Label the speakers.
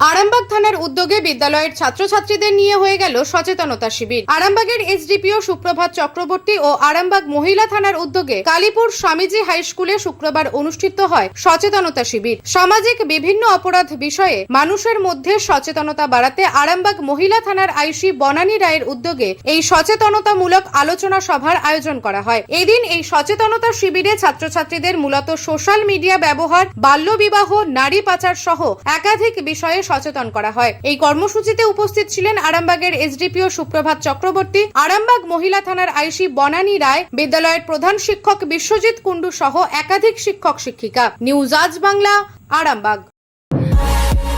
Speaker 1: আরামবাগ থানার উদ্যোগে বিদ্যালয়ের ছাত্রছাত্রীদের নিয়ে হয়ে গেল সচেতনতা শিবির। আরামবাগের এসডিপিও সুপ্রভাত চক্রবর্তী ও আরামবাগ মহিলা থানার উদ্যোগে কালীপুর স্বামীজি হাই স্কুলে শুক্রবার অনুষ্ঠিত হয় সচেতনতা শিবির। সামাজিক বিভিন্ন অপরাধ বিষয়ে মানুষের মধ্যে সচেতনতা বাড়াতে আরামবাগ মহিলা থানার আইসি বনানী রায়ের উদ্যোগে এই সচেতনতামূলক আলোচনা সভার আয়োজন করা হয়। এদিন এই সচেতনতা শিবিরে ছাত্রছাত্রীদের মূলত সোশ্যাল মিডিয়া ব্যবহার, বাল্যবিবাহ, নারী পাচার সহ একাধিক বিষয়ে সচেতন করা হয়। এই কর্মসূচিতে উপস্থিত ছিলেন আরামবাগের এসডিপিও সুপ্রভাত চক্রবর্তী, আরামবাগ মহিলা থানার আইসি বনানী রায়, বিদ্যালয়ের প্রধান শিক্ষক বিশ্বজিৎ কুণ্ডু সহ একাধিক শিক্ষক শিক্ষিকা। নিউজ আজ বাংলা, আরামবাগ।